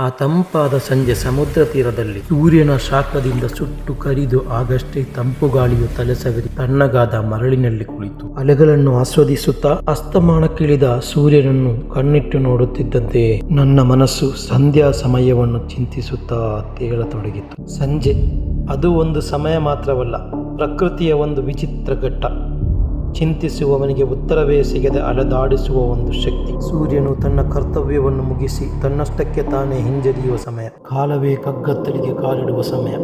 ಆ ತಂಪಾದ ಸಂಜೆ ಸಮುದ್ರ ತೀರದಲ್ಲಿ ಸೂರ್ಯನ ಶಾಖದಿಂದ ಸುಟ್ಟು ಕರಿದು ಆಗಷ್ಟೇ ತಂಪು ಗಾಳಿಯು ತಲೆ ಸವರಿ ತಣ್ಣಗಾದ ಮರಳಿನಲ್ಲಿ ಕುಳಿತು. ಅಲೆಗಳನ್ನು ಆಸ್ವಾದಿಸುತ್ತಾ ಅಸ್ತಮಾನಕ್ಕಿಳಿದ ಸೂರ್ಯನನ್ನು ಕಣ್ಣಿಟ್ಟು ನೋಡುತ್ತಿದ್ದಂತೆ ನನ್ನ ಮನಸ್ಸು ಸಂಧ್ಯಾ ಸಮಯವನ್ನು ಚಿಂತಿಸುತ್ತಾ ತೇಳತೊಡಗಿತು. ಸಂಜೆ, ಅದು ಒಂದು ಸಮಯ ಮಾತ್ರವಲ್ಲ, ಪ್ರಕೃತಿಯ ಒಂದು ವಿಚಿತ್ರ ಘಟ್ಟ. ಚಿಂತಿಸುವವನಿಗೆ ಉತ್ತರವೇ ಸಿಗದೆ ಅಲೆದಾಡಿಸುವ ಒಂದು ಶಕ್ತಿ. ಸೂರ್ಯನು ತನ್ನ ಕರ್ತವ್ಯವನ್ನು ಮುಗಿಸಿ ತನ್ನಷ್ಟಕ್ಕೆ ತಾನೇ ಹಿಂಜರಿಯುವ ಸಮಯ. ಕಾಲವೇ ಕಗ್ಗತ್ತಲಿಗೆ ಕಾಲಿಡುವ ಸಮಯ.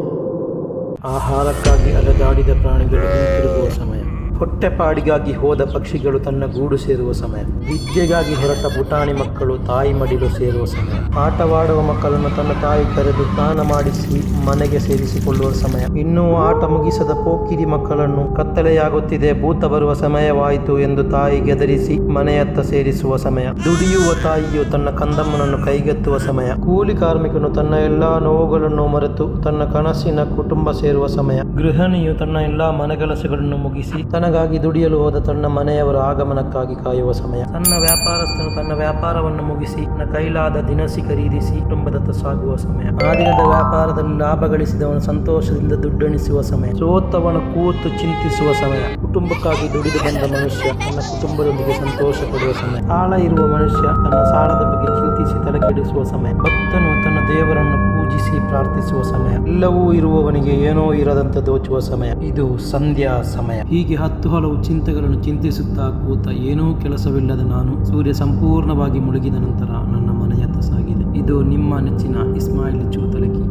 ಆಹಾರಕ್ಕಾಗಿ ಅಲೆದಾಡಿದ ಪ್ರಾಣಿಗಳು ಹಿಂತಿರುಗುವ ಸಮಯ. ಹೊಟ್ಟೆಪಾಡಿಗಾಗಿ ಹೋದ ಪಕ್ಷಿಗಳು ತನ್ನ ಗೂಡು ಸೇರುವ ಸಮಯ. ವಿದ್ಯೆಗಾಗಿ ಹೊರಟ ಪುಟಾಣಿ ಮಕ್ಕಳು ತಾಯಿ ಮಡಿಲು ಸೇರುವ ಸಮಯ. ಆಟವಾಡುವ ಮಕ್ಕಳನ್ನು ತನ್ನ ತಾಯಿ ಕರೆದು ಸ್ನಾನ ಮಾಡಿಸಿ ಮನೆಗೆ ಸೇರಿಸಿಕೊಳ್ಳುವ ಸಮಯ. ಇನ್ನೂ ಆಟ ಮುಗಿಸದ ಪೋಕಿರಿ ಮಕ್ಕಳನ್ನು ಕತ್ತಲೆಯಾಗುತ್ತಿದೆ, ಭೂತ ಬರುವ ಸಮಯವಾಯಿತು ಎಂದು ತಾಯಿ ಗೆದರಿಸಿ ಮನೆಯತ್ತ ಸೇರಿಸುವ ಸಮಯ. ದುಡಿಯುವ ತಾಯಿಯು ತನ್ನ ಕಂದಮ್ಮನನ್ನು ಕೈಗೆತ್ತುವ ಸಮಯ. ಕೂಲಿ ಕಾರ್ಮಿಕನು ತನ್ನ ಎಲ್ಲಾ ನೋವುಗಳನ್ನು ಮರೆತು ತನ್ನ ಕನಸಿನ ಕುಟುಂಬ ಸೇರುವ ಸಮಯ. ಗೃಹಿಣಿಯು ತನ್ನ ಎಲ್ಲಾ ಮನೆಗೆಲಸಗಳನ್ನು ಮುಗಿಸಿ ತನಗಾಗಿ ದುಡಿಯಲು ಹೋದ ತನ್ನ ಮನೆಯವರ ಆಗಮನಕ್ಕಾಗಿ ಕಾಯುವ ಸಮಯ. ತನ್ನ ವ್ಯಾಪಾರಸ್ಥನು ತನ್ನ ವ್ಯಾಪಾರವನ್ನು ಮುಗಿಸಿ, ತನ್ನ ಕೈಲಾದ ದಿನಸಿ ಖರೀದಿಸಿ ಕುಟುಂಬದತ್ತ ಸಾಗುವ ಸಮಯ. ಆ ದಿನದ ವ್ಯಾಪಾರದಲ್ಲಿ ಲಾಭ ಗಳಿಸಿದವನು ಸಂತೋಷದಿಂದ ದುಡ್ಡೆಣಿಸುವ ಸಮಯ. ಸೋತವನು ಕೂತು ಚಿಂತಿಸುವ ಸಮಯ. ಕುಟುಂಬಕ್ಕಾಗಿ ದುಡಿದು ಬಂದ ಮನುಷ್ಯ ತನ್ನ ಕುಟುಂಬದೊಂದಿಗೆ ಸಂತೋಷ ಪಡುವ ಸಮಯ. ಸಾಲ ಇರುವ ಮನುಷ್ಯ ತನ್ನ ಸಾಲದ ಬಗ್ಗೆ ಚಿಂತಿಸಿ ತಲೆಕೆಡಿಸುವ ಸಮಯ. ಭಕ್ತನು ತನ್ನ ದೇವರನ್ನು ಪೂಜಿಸಿ ಪ್ರಾರ್ಥಿಸುವ ಸಮಯ. ಎಲ್ಲವೂ ಇರುವವನಿಗೆ ಏನೋ ಇರದಂತ ದೋಚುವ ಸಮಯ. ಇದು ಸಂಧ್ಯಾ ಸಮಯ. ಹೀಗೆ ಹತ್ತು ಹಲವು ಚಿಂತೆಗಳನ್ನು ಚಿಂತಿಸುತ್ತಾ ಕೂತ ಏನೂ ಕೆಲಸವಿಲ್ಲದ ನಾನು ಸೂರ್ಯ ಸಂಪೂರ್ಣವಾಗಿ ಮುಳುಗಿದ ನಂತರ ನನ್ನ ಮನೆಯತ್ತ ಸಾಗಿದೆ. ಇದು ನಿಮ್ಮ ನೆಚ್ಚಿನ ಇಸ್ಮಾಯಿಲ್ ಚೂತಲಕಿ.